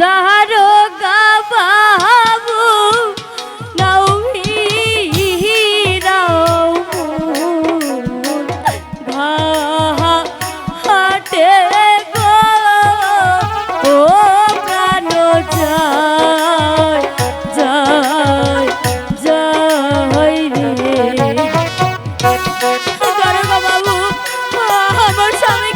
দাহারো দারোগা বাবু আমার স্বামীকে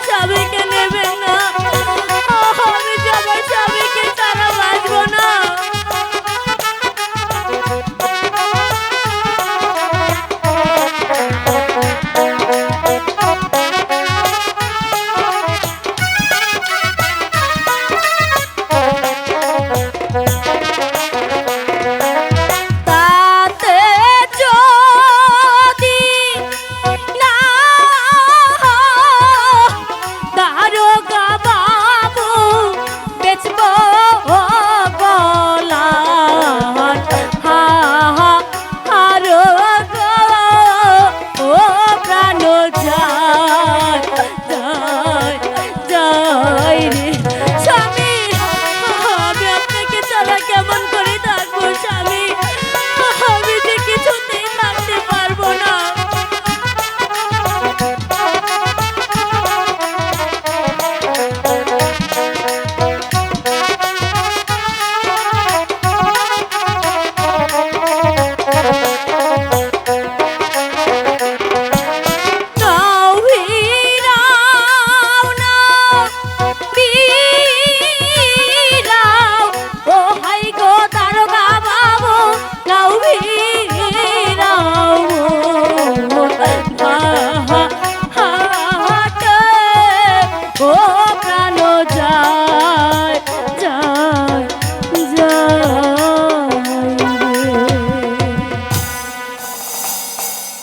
আমার দারোগা